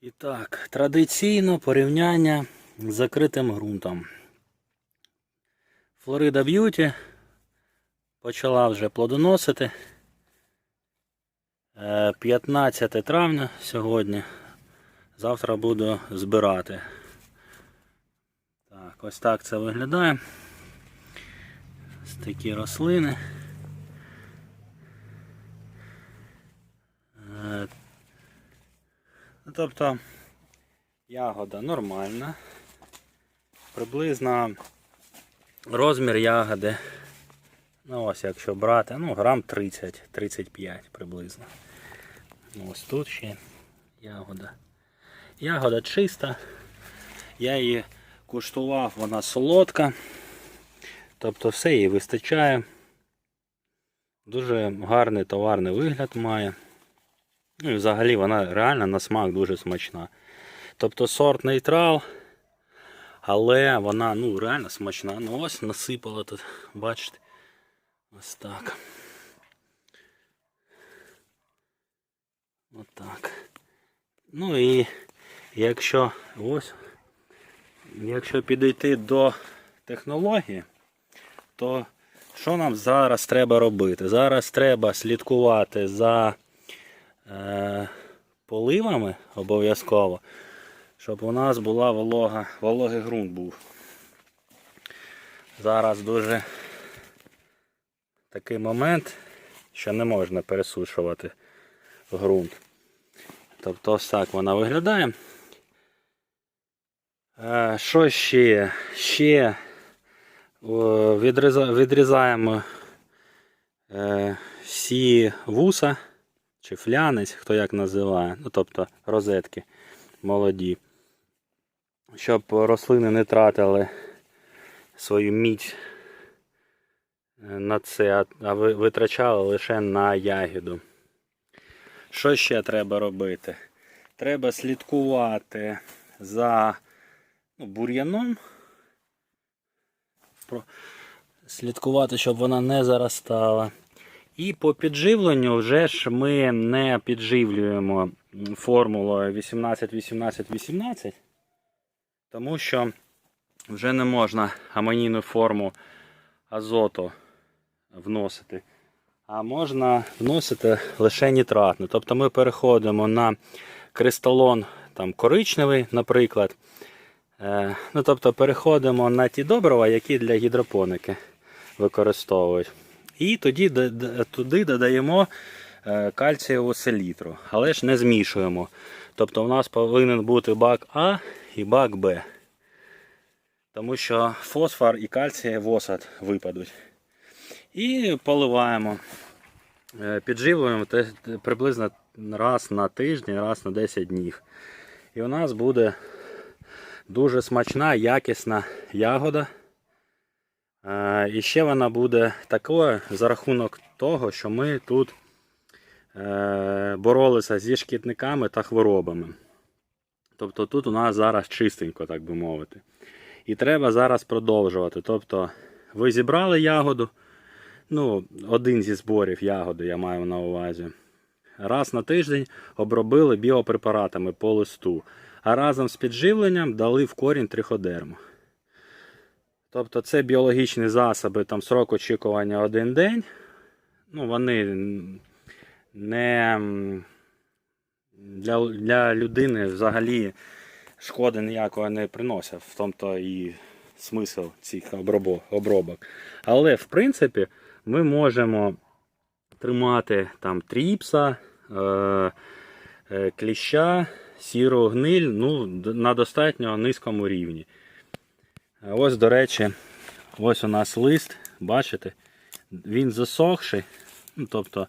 І так, традиційно порівняння з закритим ґрунтом. Флорида Б'юті почала вже плодоносити. Е, 15 травня сьогодні. Завтра буду збирати. Так, ось так це виглядає. Ось такі рослини. Е, Ну, Тобто ягода нормальна. Приблизно розмір ягоди. Ну ось якщо брати, ну грам 30-35 приблизно. Ну, Ось тут ще ягода. Ягода чиста. Я її куштував, вона солодка. Тобто все їй вистачає. Дуже гарний товарний вигляд має. Ну і взагалі вона реально на смак дуже смачна. Тобто сорт нейтрал, але вона ну, реально смачна. Ну ось насипала тут, бачите. Ось так. Отак. Ну і якщо ось, якщо підійти до технології, то що нам зараз треба робити? Зараз треба слідкувати за е, поливами обов'язково, щоб у нас була волога, вологий ґрунт був. Зараз дуже такий момент, що не можна пересушувати ґрунт. Тобто ось так вона виглядає. Е, Що ще? Ще відрізаємо е, всі вуса чи флянець, хто як називає, ну тобто розетки молоді, щоб рослини не тратили свою мідь е, на це, а- витрачали лише на ягіду. Що ще треба робити? Треба слідкувати за ну, бур'яном. Слідкувати, щоб вона не заростала. І по підживленню вже ж ми не підживлюємо формулою 18-18-18, тому що вже не можна амонійну форму азоту вносити, а можна вносити лише нітратну. Тобто ми переходимо на кристалон там, коричневий, наприклад. Е, ну, тобто переходимо на ті добрива, які для гідропоники використовують. І тоді туди додаємо е, кальцієву селітру, але ж не змішуємо. Тобто у нас повинен бути бак А і бак Б. Тому що фосфор і кальцій в осад випадуть. І поливаємо. Е, Підживуємо приблизно раз на тиждень, раз на 10 днів. І у нас буде дуже смачна, якісна ягода. Е, І ще вона буде такою за рахунок того, що ми тут е, боролися зі шкідниками та хворобами. Тобто тут у нас зараз чистенько, так би мовити. І треба зараз продовжувати. Тобто ви зібрали ягоду, ну, один зі зборів ягоди я маю на увазі. Раз на тиждень обробили біопрепаратами по листу, а разом з підживленням дали в корінь триходерму. Тобто це біологічні засоби, там срок очікування один день. Ну, вони не для, для людини взагалі шкоди ніякого не приносять. В тому то і смисл цих обробок. Але в принципі ми можемо тримати там тріпса, е, е, кліща, сіру гниль ну, на достатньо низькому рівні. Ось, до речі, ось у нас лист, бачите, він засохший, ну, тобто,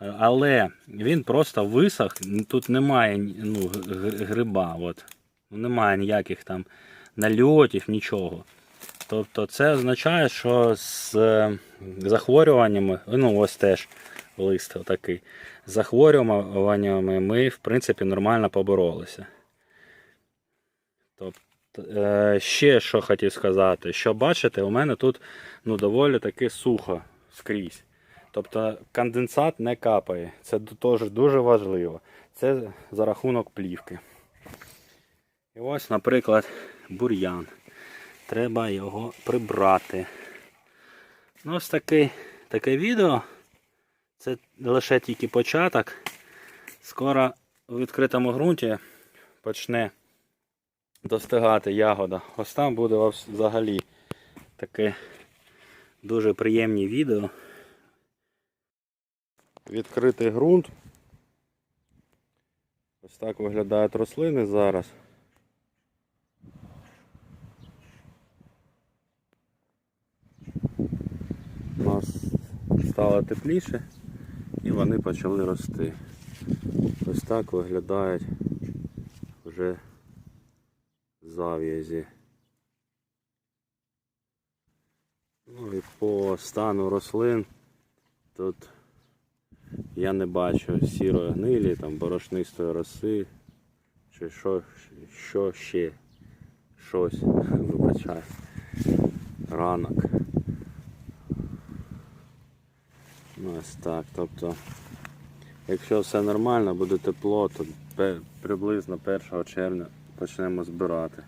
е, але він просто висох, тут немає ну, гриба, от. Ну, немає ніяких там нальотів, нічого. Тобто це означає, що з е, захворюваннями, ну ось теж лист отакий, з захворюваннями ми, в принципі, нормально поборолися. Тобто, ще що хотів сказати, що бачите, у мене тут ну, доволі таки сухо скрізь. Тобто конденсат не капає. Це теж дуже важливо. Це за рахунок плівки. І ось, наприклад, бур'ян. Треба його прибрати. Ну, ось такий, таке відео. Це лише тільки початок. Скоро у відкритому ґрунті почне достигати ягода. Ось там буде взагалі таке дуже приємні відео. Відкритий ґрунт. Ось так виглядають рослини зараз. У нас стало тепліше і вони почали рости. Ось так виглядають вже зав'язі. Ну і по стану рослин тут я не бачу сірої гнилі, там борошнистої роси, чи що, що ще щось, вибачаю, ранок. Ну, ось так. Тобто, якщо все нормально, буде тепло, то приблизно 1 червня почнемо збирати.